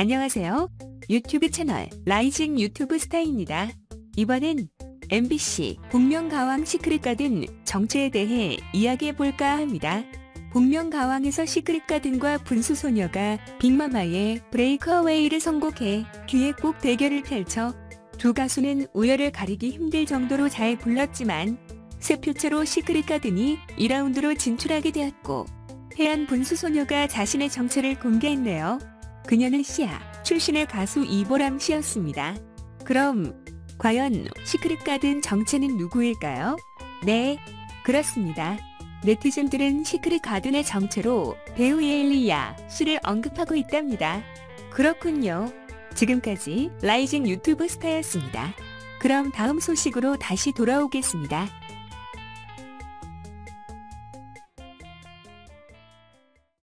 안녕하세요. 유튜브 채널 라이징 유튜브 스타입니다. 이번엔 MBC 복면가왕 시크릿 가든 정체에 대해 이야기해 볼까 합니다. 복면가왕에서 시크릿 가든과 분수소녀가 빅마마의 브레이크어웨이를 선곡해 듀엣곡 대결을 펼쳐 두 가수는 우열을 가리기 힘들 정도로 잘 불렀지만 세 표차로 시크릿 가든이 2라운드로 진출하게 되었고 해안 분수소녀가 자신의 정체를 공개했네요. 그녀는 시아 출신의 가수 이보람 씨였습니다. 그럼 과연 시크릿 가든 정체는 누구일까요? 네, 그렇습니다. 네티즌들은 시크릿 가든의 정체로 배우 예일리야 씨를 언급하고 있답니다. 그렇군요. 지금까지 라이징 유튜브 스타였습니다. 그럼 다음 소식으로 다시 돌아오겠습니다.